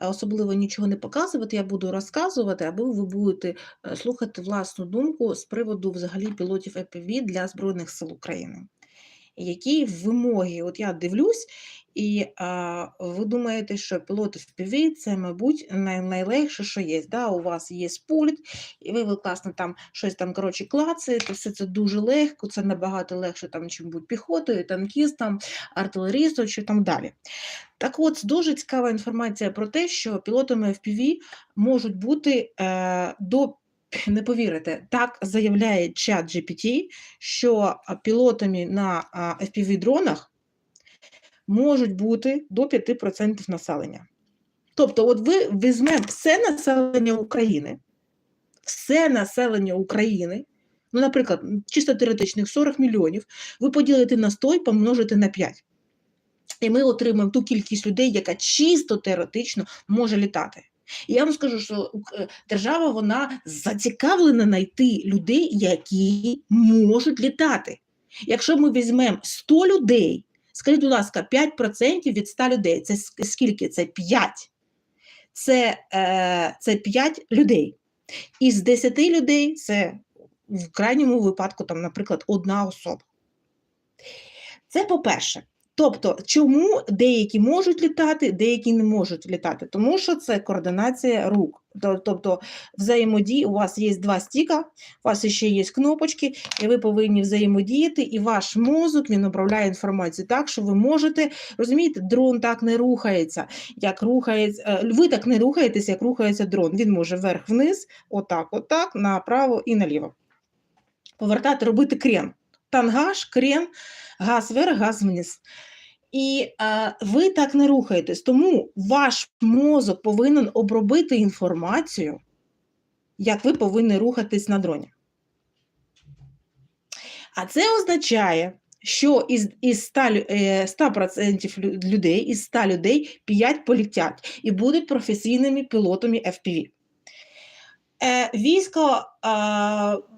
особливо нічого не показувати, я буду розказувати, або ви будете, е, слухати власну думку з приводу взагалі пілотів ЕПВ для Збройних сил України. Які вимоги? От я дивлюсь, і, а, ви думаєте, що пілот FPV- це, мабуть, най найлегше, що є. Да, у вас є пульт, і ви ви класно там щось там, коротше, клацаєте, все це дуже легко, це набагато легше, там, чим бути піхотою, танкістом, артилерістом чи там далі. Так от, дуже цікава інформація про те, що пілотами FPV можуть бути, е, до не повірите, так заявляє ChatGPT, що, пілотами на, FPV-дронах можуть бути до 5% населення. Тобто, от ви візьмемо все населення України, все населення України, ну, наприклад, чисто теоретичних 40 мільйонів, ви поділите на 100 і помножите на 5. І ми отримаємо ту кількість людей, яка чисто теоретично може літати. І я вам скажу, що е, держава, вона зацікавлена знайти людей, які можуть літати. Якщо ми візьмемо 100 людей, скажіть, будь ласка, 5% від 100 людей- це скільки? Це 5. Це, е, це 5 людей. Із 10 людей це в крайньому випадку, там, наприклад, 1 особа. Це по-перше. Тобто, чому деякі можуть літати, деякі не можуть літати? Тому що це координація рук. Тобто взаємодії у вас є 2 стіка, у вас ще є кнопочки, і ви повинні взаємодіяти, і ваш мозок, він управляє інформацією так, що ви можете розумієте, дрон так не рухається, як рухається е, ви так не рухаєтесь, як рухається дрон. Він може вверх-вниз, отак, отак, направо і наліво. Повертати, робити крен. Тангаж, крен, газ вверх, газ вниз. І, а, ви так не рухаєтесь, тому ваш мозок повинен обробити інформацію, як ви повинні рухатись на дроні. А це означає, що із із 100 лю е, 100 лю людей, із 100 людей 5 полетять і будуть професійними пілотами FPV. Е, військо,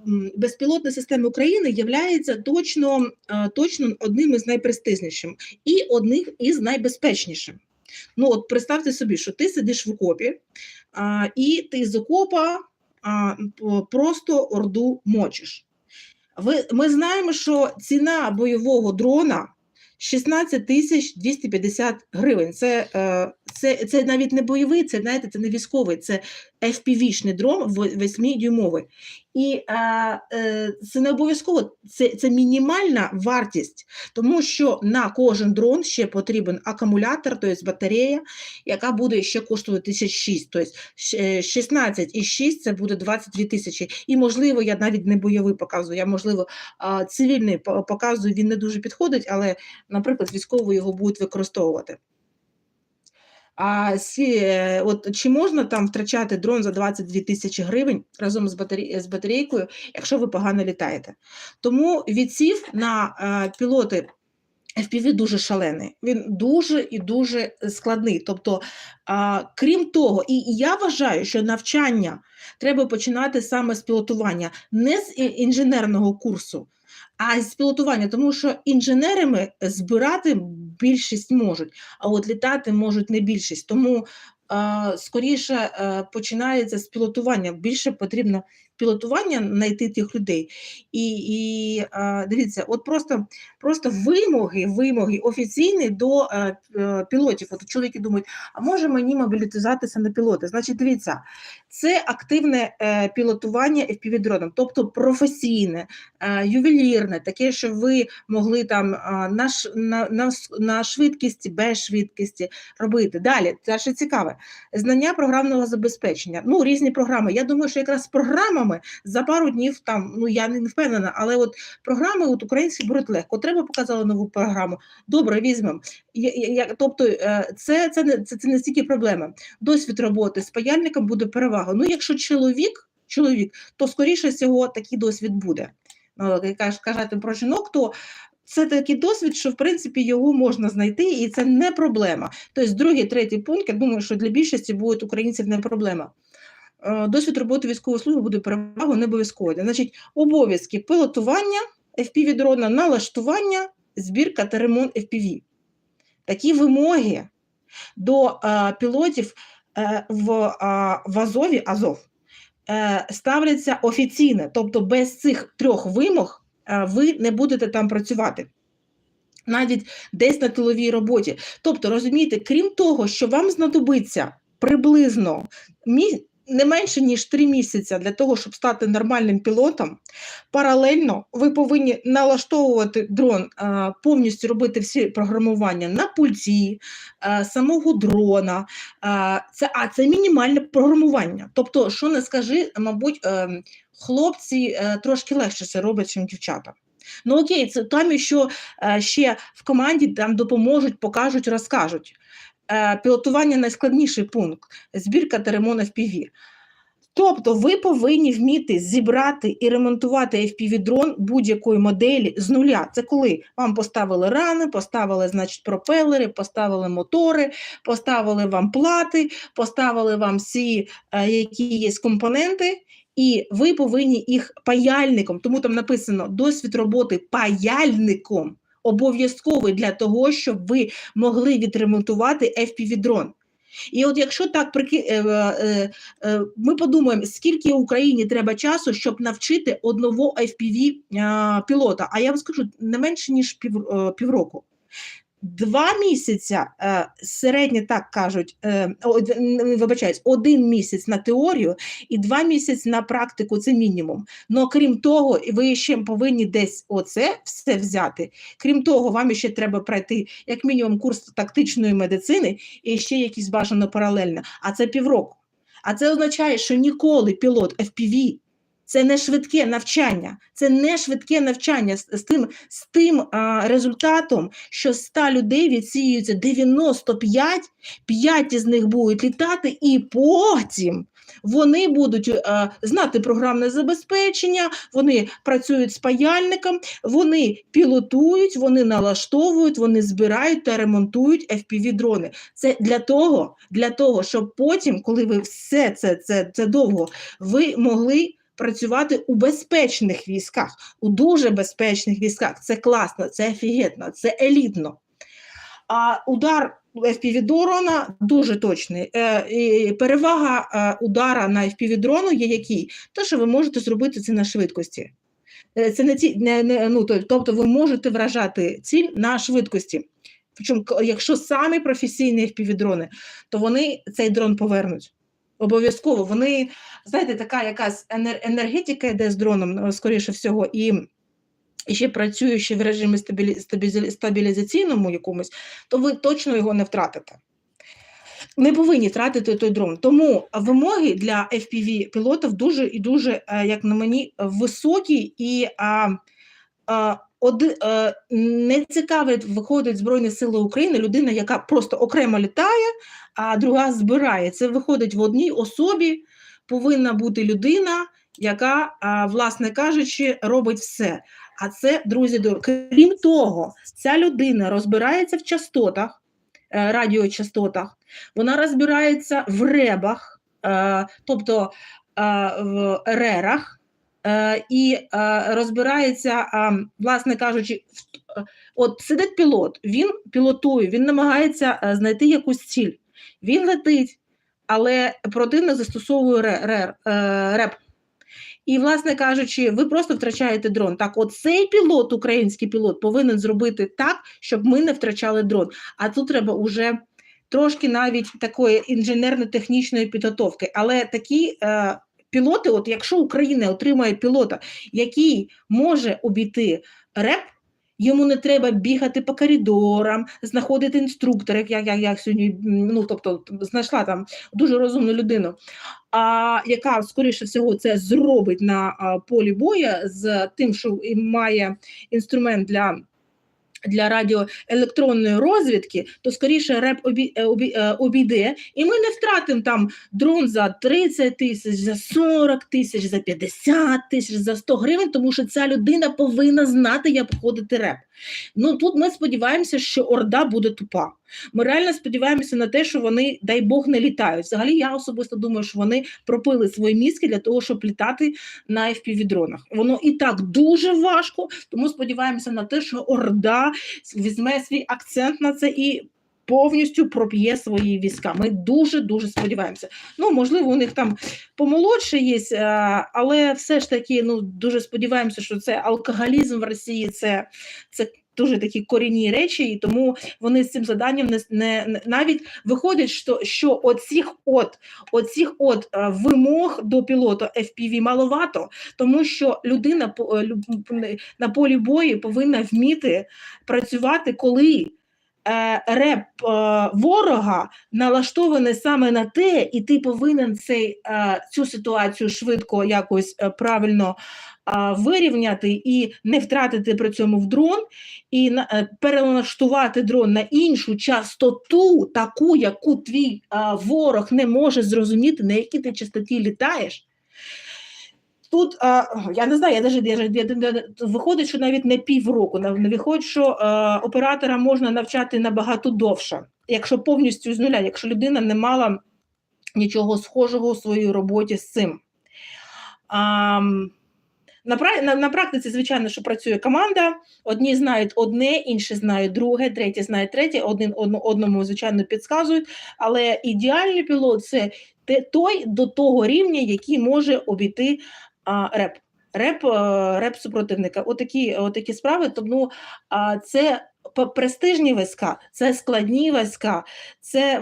м, безпілотної системи України являється точно, точно одним із найпрестижнішим і одним із найбезпечнішим. Ну, от представте собі, що ти сидиш в окопі, а, і ти з окопа, а, просто орду мочиш. Ви ми знаємо, що ціна бойового дрона 16 тисяч 250 гривень. Це, е, це це навіть не бойовий, це, знаєте, це не військовий, це FPV-шний дрон в 8-дюймовий. І е, е, це не обов'язково, це це мінімальна вартість, тому що на кожен дрон ще потрібен акумулятор, тобто батарея, яка буде ще коштувати 1006. Тобто 16,6 це буде 22 тисячі. І, можливо, я навіть не бойовий показую, я, можливо, цивільний показую, він не дуже підходить, але, наприклад, військові його будуть використовувати. А сі, от чи можна там втрачати дрон за 22 тисячі гривень разом з батарей, з батарейкою, якщо ви погано літаєте? Тому відсів на е, пілоти FPV дуже шалений. Він дуже і дуже складний. Тобто, а, крім того, і я вважаю, що навчання треба починати саме з пілотування, не з інженерного курсу, а з пілотування, тому що інженерами збирати більшість можуть, а от літати можуть не більшість. Тому е, скоріше е, починається з пілотування. Більше потрібно пілотування знайти тих людей. І і дивіться, от просто просто вимоги вимоги офіційні до а, пілотів. От чоловіки думають, а може мені мобілізуватися на пілоти? Значить, дивіться, це активне е, пілотування FPV-дроном, тобто професійне, е, ювелірне, таке, що ви могли там е, на, на, на, на швидкості, без швидкості робити. Далі, це ще цікаве. Знання програмного забезпечення. Ну, різні програми. Я думаю, що якраз з програмами за пару днів там, ну я не впевнена, але от програми от українські беруть легко. Треба показали нову програму. Добре, візьмемо. Тобто, е, це, це, це, це не стільки проблема. Досвід роботи з паяльником буде перевага. Ну, якщо чоловік, чоловік, то скоріше всього такий досвід буде. Ну, Кажете про жінок, то це такий досвід, що в принципі його можна знайти, і це не проблема. Тобто, другий, третій пункт, я думаю, що для більшості буде українців не проблема. Е, досвід роботи військової служби буде перевагу не обов'язково. Значить, обов'язки пілотування fpv дрона, налаштування, збірка та ремонт FPV. Такі вимоги до е, пілотів е, в, е, в Азові Азов е, ставляться офіційно, тобто без цих трьох вимог е, ви не будете там працювати. Навіть десь на тиловій роботі. Тобто, розумієте, крім того, що вам знадобиться приблизно мі... не менше ніж три місяці для того, щоб стати нормальним пілотом, паралельно ви повинні налаштовувати дрон, повністю робити всі програмування на пульті, самого дрона. Це, а це мінімальне програмування. Тобто, що не скажи, мабуть, ем, хлопці е, трошки легше це роблять, ніж дівчата. Ну окей, це там що е, ще в команді там допоможуть, покажуть, розкажуть. Е, Пілотування найскладніший пункт збірка та ремонт FPV. Тобто ви повинні вміти зібрати і ремонтувати FPV-дрон будь-якої моделі з нуля. Це коли вам поставили рани, поставили, значить, пропелери, поставили мотори, поставили вам плати, поставили вам всі, е, які є компоненти, і ви повинні їх паяльником, тому там написано досвід роботи паяльником обов'язковий для того, щоб ви могли відремонтувати FPV-дрон. І от якщо так е, е, е, ми подумаємо, скільки Україні треба часу, щоб навчити одного FPV пілота, а я вам скажу не менше ніж пів, півроку. Два місяця е, середньо так кажуть, е, вибачаюсь, один місяць на теорію і два місяці на практику це мінімум. Ну крім того, ви ще повинні десь оце все взяти. Крім того, вам ще треба пройти як мінімум курс тактичної медицини і ще якісь бажано паралельно. А це півроку. А це означає, що ніколи пілот FPV це не швидке навчання, це не швидке навчання з, тим, з тим а, результатом, що з 100 людей відсіюється 95, 5 із них будуть літати, і потім вони будуть е, знати програмне забезпечення, вони працюють з паяльником, вони пілотують, вони налаштовують, вони збирають та ремонтують FPV-дрони. Це для того, для того, щоб потім, коли ви все це, це, це довго, ви могли працювати у безпечних військах, у дуже безпечних військах. Це класно, це офігетно, це елітно. А удар FPV-дрона дуже точний. Е, перевага е, удара на FPV-дрону є який? Те, що ви можете зробити це на швидкості. Е, Це не ці, не, не, ну, то- тобто ви можете вражати ціль на швидкості. Причому, якщо самі професійні FPV-дрони, то вони цей дрон повернуть. Обов'язково. Вони, знаєте, така якась енер- енергетика йде з дроном, е, скоріше всього, і, ще працюючи в режимі стабілі, стабілі, стабілізаційному якомусь, то ви точно його не втратите. Не повинні втратити той дрон. Тому вимоги для FPV пілотів дуже і дуже, е, як на мені, високі і оди, е, не цікавить виходить Збройні Сили України людина, яка просто окремо літає, а друга збирає. Це виходить в одній особі. Повинна бути людина, яка, а, власне кажучи, робить все. А це, друзі, крім того, ця людина розбирається в частотах, е, радіочастотах, вона розбирається в ребах, е, тобто е, в рерах, і е, розбирається, е, власне кажучи, е, от сидить пілот, він пілотує, він намагається е, знайти якусь ціль. Він летить, але противник застосовує ре- ре- е, реп. І, власне кажучи, ви просто втрачаєте дрон. Так, от цей пілот, український пілот, повинен зробити так, щоб ми не втрачали дрон. А тут треба уже трошки навіть такої інженерно-технічної підготовки. Але такі е, пілоти, от якщо Україна отримає пілота, який може обійти реп, йому не треба бігати по коридорам, знаходити інструктора, як я, я сьогодні ну, тобто, знайшла там дуже розумну людину, а, яка, скоріше всього, це зробить на полі боя з тим, що має інструмент для. Для радіоелектронної розвідки, то скоріше реп обі, е, обі, е, обійде, і ми не втратимо там дрон за 30 тисяч, за 40 тисяч, за 50 тисяч, за 100 гривень, тому що ця людина повинна знати, як обходити реп. Ну тут ми сподіваємося, що Орда буде тупа. Ми реально сподіваємося на те, що вони, дай Бог, не літають. Взагалі, я особисто думаю, що вони пропили свої мізки для того, щоб літати на FPV-дронах. Воно і так дуже важко, тому сподіваємося на те, що Орда візьме свій акцент на це і повністю проп'є свої війська. Ми дуже дуже сподіваємося. Ну, можливо, у них там помолодше є, е, але все ж таки, ну дуже сподіваємося, що це алкоголізм в Росії, це, це дуже такі корінні речі, і тому вони з цим заданням не, не, навіть виходить, що, що оцих от оцих от е, вимог до пілота FPV маловато, тому що людина е, на полі бою повинна вміти працювати, коли е, реп ворога налаштований саме на те, і ти повинен цей, цю ситуацію швидко якось правильно вирівняти і не втратити при цьому в дрон, і е, перелаштувати дрон на іншу частоту, таку, яку твій ворог не може зрозуміти, на якій ти частоті літаєш. Тут я не знаю, я даже, я, я, виходить, що навіть не півроку. не Виходить, що е, оператора можна навчати набагато довше, якщо повністю з нуля, якщо людина не мала нічого схожого у своїй роботі з цим. А, на, на, на практиці, звичайно, що працює команда. Одні знають одне, інші знають друге, треті знають третє, один одно- одному, звичайно, підказують. Але ідеальний пілот це той до того рівня, який може обійти а, реп. Реп, е, реп супротивника. Отакі, отакі справи. Тому а, це престижні війська, це складні війська, це,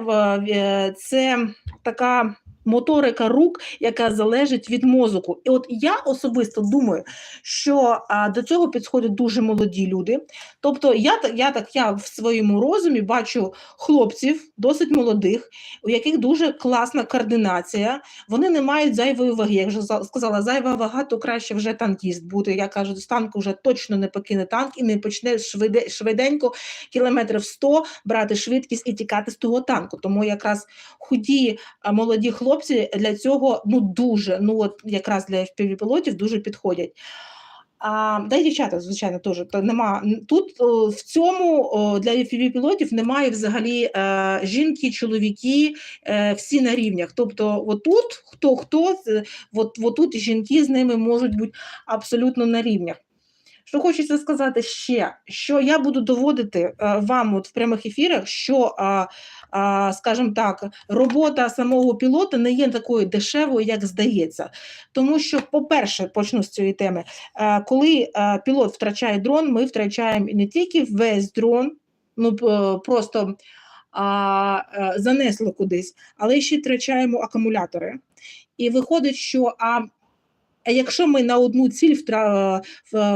е, це така моторика рук, яка залежить від мозку. І от я особисто думаю, що а, до цього підходять дуже молоді люди. Тобто, я, я так я в своєму розумі бачу хлопців досить молодих, у яких дуже класна координація. Вони не мають зайвої ваги. Як вже сказала, зайва вага, то краще вже танкіст бути. Я кажу, з танку вже точно не покине танк і не почне швиде, швиденько кілометрів 100 брати швидкість і тікати з того танку. Тому якраз худі молоді хлопці для цього ну дуже, ну от якраз для FPV-пілотів дуже підходять. А, да й дівчата, звичайно, теж то нема тут о, в цьому о, для FPV-пілотів немає взагалі е, жінки, чоловіки, е, всі на рівнях. Тобто, отут хто хто, от, отут жінки з ними можуть бути абсолютно на рівнях. Що хочеться сказати ще, що я буду доводити е, вам от в прямих ефірах, що, скажімо так, робота самого пілота не є такою дешевою, як здається. Тому що, по-перше, почну з цієї теми, е, коли е, пілот втрачає дрон, ми втрачаємо не тільки весь дрон, ну просто а, занесло кудись, але ще втрачаємо акумулятори. І виходить, що а а якщо ми на одну ціль втра-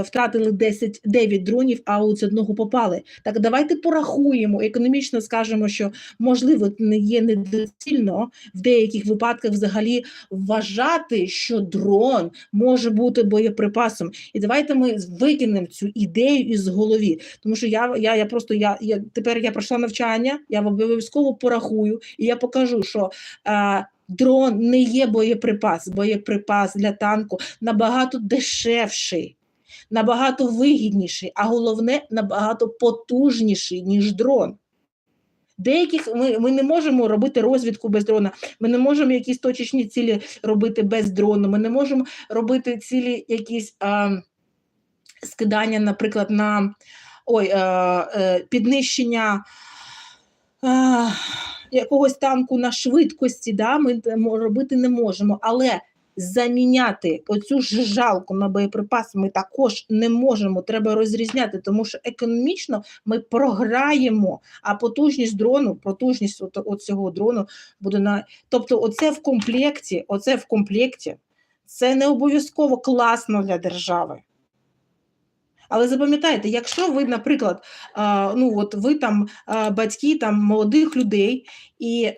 втратили 10, 9 дронів, а от з одного попали, так давайте порахуємо, економічно скажемо, що можливо не є недоцільно в деяких випадках взагалі вважати, що дрон може бути боєприпасом. І давайте ми викинемо цю ідею із голові. Тому що я, я, я просто я, я тепер я пройшла навчання, я обов'язково порахую, і я покажу, що. Е, Дрон не є боєприпас. Боєприпас для танку набагато дешевший, набагато вигідніший, а головне, набагато потужніший, ніж дрон. Деяких ми, ми не можемо робити розвідку без дрона, ми не можемо якісь точечні цілі робити без дрону, ми не можемо робити цілі якісь а, скидання, наприклад, на ой, е, е, піднищення. А, якогось танку на швидкості, да, ми робити не можемо, але заміняти оцю ж жалку на боєприпаси ми також не можемо. Треба розрізняти, тому що економічно ми програємо, а потужність дрону, потужність от, от цього дрону буде на. Тобто, оце в комплекті, оце в комплекті, це не обов'язково класно для держави. Але запам'ятайте, якщо ви, наприклад, ну от ви там батьки там молодих людей, і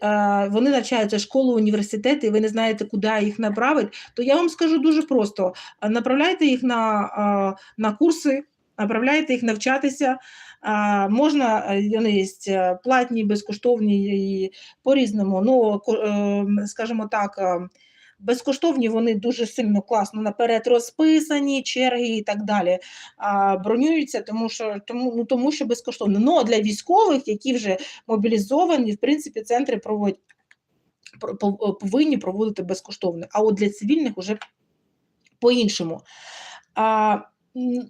вони навчаються школу, університети, і ви не знаєте, куди їх направити, то я вам скажу дуже просто: направляйте їх на, на курси, направляйте їх навчатися. А, можна, е, вони є е, платні, безкоштовні і по-різному. Ну, е, скажімо так. Е, Безкоштовні вони дуже сильно класно наперед розписані, черги і так далі. А, бронюються, тому що тому, ну, тому що безкоштовно. Ну а для військових, які вже мобілізовані, в принципі, центри проводять про- повинні проводити безкоштовно. А от для цивільних вже по-іншому. А,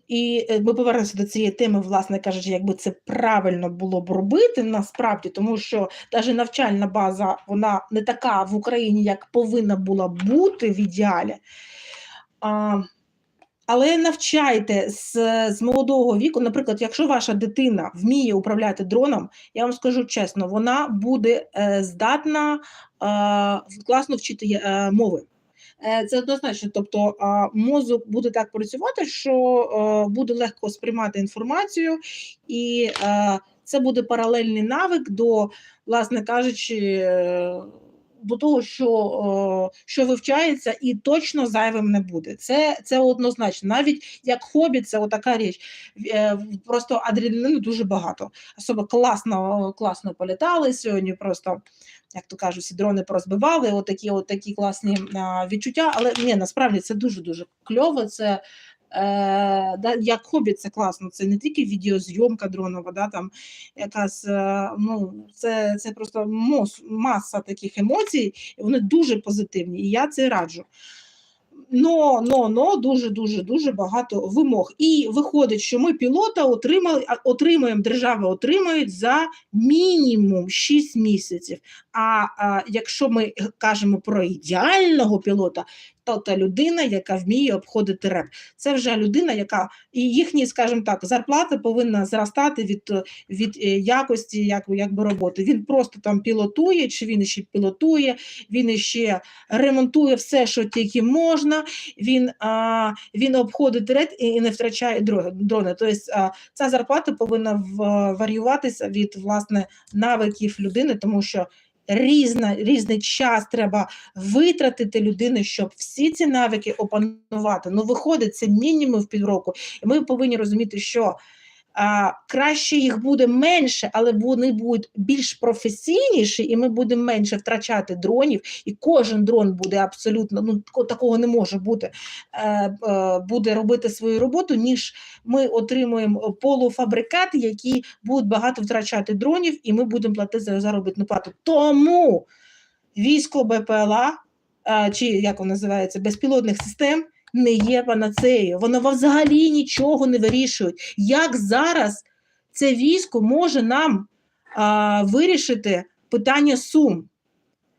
І е, ми повернемося до цієї теми, власне кажучи, якби це правильно було б робити насправді, тому що навіть навчальна база вона не така в Україні, як повинна була бути в ідеалі. А, але навчайте з, з молодого віку, наприклад, якщо ваша дитина вміє управляти дроном, я вам скажу чесно, вона буде е, здатна е, класно вчити е, мови. Е, Це однозначно, тобто мозок буде так працювати, що е, буде легко сприймати інформацію, і е, це буде паралельний навик до, власне кажучи, до того, що, е, що вивчається, і точно зайвим не буде. Це, це однозначно. Навіть як хобі, це отака річ. Е, Просто адреналіну дуже багато. Особо класно, класно політали сьогодні. Просто як то кажуть, всі дрони порозбивали, отакі, отакі класні відчуття. Але ні, насправді це дуже-дуже кльово. Це да, як хобі, це класно. Це не тільки відеозйомка дронова, да, там якась, е, ну, це, це просто мос, маса таких емоцій, і вони дуже позитивні, і я це раджу. Но, но, но дуже, дуже, дуже багато вимог. І виходить, що ми пілота отримали, отримуємо, держава отримує за мінімум 6 місяців. А, а якщо ми кажемо про ідеального пілота, та людина, яка вміє обходити реп. Це вже людина, яка і їхні, скажімо так, зарплата повинна зростати від, від е, якості як, якби роботи. Він просто там пілотує, чи він ще пілотує, він ще ремонтує все, що тільки можна. Він, а, він обходить ред і, і не втрачає дрони. Тобто ця зарплата повинна варіюватися від власне навиків людини, тому що різна, різний час треба витратити людини, щоб всі ці навики опанувати. Ну, виходить, це мінімум в півроку. І ми повинні розуміти, що а, краще їх буде менше, але вони будуть більш професійніші, і ми будемо менше втрачати дронів, і кожен дрон буде абсолютно ну такого не може бути, е, е, буде робити свою роботу, ніж ми отримуємо полуфабрикати, які будуть багато втрачати дронів, і ми будемо платити за заробітну плату. Тому військо БПЛА, чи як воно називається, безпілотних систем. Не є панацеєю, воно взагалі нічого не вирішує. Як зараз це військо може нам а, вирішити питання Сум?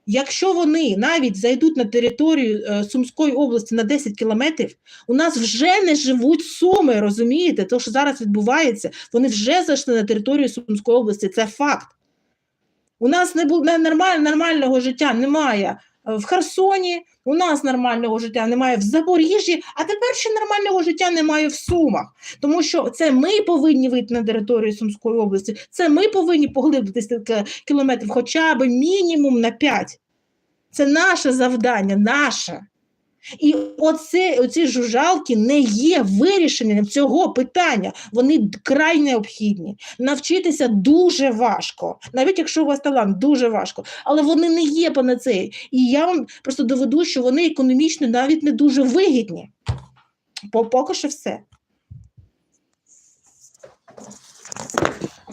Якщо вони навіть зайдуть на територію е, Сумської області на 10 кілометрів, у нас вже не живуть суми, розумієте? Те, що зараз відбувається, вони вже зайшли на територію Сумської області. Це факт. У нас не було нормаль, нормального життя немає в Херсоні, у нас нормального життя немає в Запоріжжі, а тепер ще нормального життя немає в Сумах. Тому що це ми повинні вийти на територію Сумської області, це ми повинні поглибитися кілометрів, хоча б мінімум на 5. Це наше завдання, наше. І оце, оці жужалки не є вирішенням цього питання. Вони край необхідні. Навчитися дуже важко, навіть якщо у вас талант, дуже важко, але вони не є панацеєю. І я вам просто доведу, що вони економічно навіть не дуже вигідні. Поки що все.